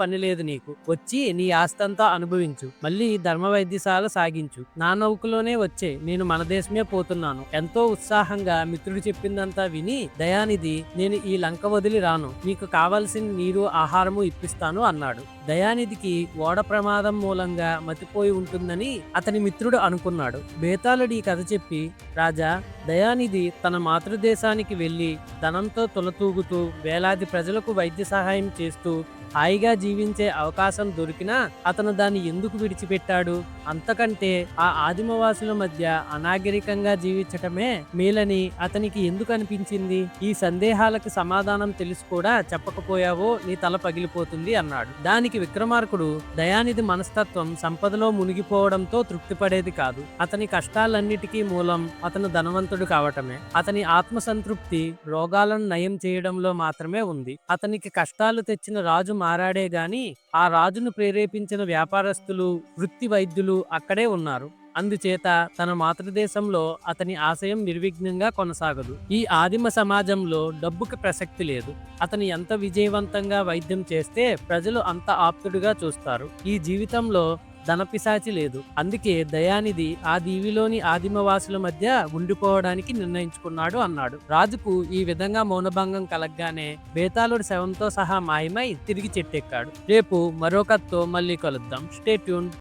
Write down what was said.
పని లేదు నీకు. వచ్చి నీ ఆస్తంతా అనుభవించు. మళ్ళీ ధర్మ వైద్యశాల సాగించు. నా నౌకలోనే వచ్చే. నేను మన దేశమే పోతున్నాను. ఎంతో ఉత్సాహంగా మిత్రుడు చెప్పిందంతా విని దయానిధి నేను ఈ లంక వదిలి రాను. మీకు కావలసిన నీరు ఆహారము ఇప్పిస్తాను అన్నాడు. దయానిధికి ఓడ ప్రమాదం మూలంగా మతిపోయి ఉంటుందని అతని మిత్రుడు అనుకున్నాడు. బేతాళుడు ఈ కథ చెప్పి రాజా దయానిధి తన మాతృదేశానికి వెళ్ళి ధనంతో తులతూగుతూ వేలాది ప్రజలకు వైద్య సహాయం చేస్తూ హాయిగా జీవించే అవకాశం దొరికినా అతను దాన్ని ఎందుకు విడిచిపెట్టాడు? అంతకంటే ఆ ఆదిమవాసుల మధ్య అనాగరికంగా జీవించటమే మేలని అతనికి ఎందుకు అనిపించింది? ఈ సందేహాలకు సమాధానం తెలిసి కూడా చెప్పకపోయావో నీ తల పగిలిపోతుంది అన్నాడు. దానికి విక్రమార్కుడు దయానిధి మనస్తత్వం సంపదలో మునిగిపోవడంతో తృప్తిపడేది కాదు. అతని కష్టాలన్నిటికీ మూలం అతను ధనవంతుడు కావటమే. అతని ఆత్మసంతృప్తి రోగాలను నయం చేయడంలో మాత్రమే ఉంది. అతనికి కష్టాలు తెచ్చిన రాజు మారాడే గాని ఆ రాజును ప్రేరేపించిన వ్యాపారస్తులు వృత్తి వైద్యులు అక్కడే ఉన్నారు. అందుచేత తన మాతృదేశంలో అతని ఆశయం నిర్విఘ్నంగా కొనసాగదు. ఈ ఆదిమ సమాజంలో డబ్బుకి ప్రసక్తి లేదు. అతను ఎంత విజయవంతంగా వైద్యం చేస్తే ప్రజలు అంత ఆప్తుడుగా చూస్తారు. ఈ జీవితంలో ధనపిశాచి లేదు. అందుకే దయానిధి ఆ దీవిలోని ఆదిమవాసుల మధ్య ఉండిపోవడానికి నిర్ణయించుకున్నాడు అన్నాడు. రాజుకు ఈ విధంగా మౌనభంగం కలగ్గానే బేతాళుడి శవంతో సహా మాయమై తిరిగి చెట్టెక్కాడు. రేపు మరో కథతో మళ్ళీ కలుద్దాం. Stay tune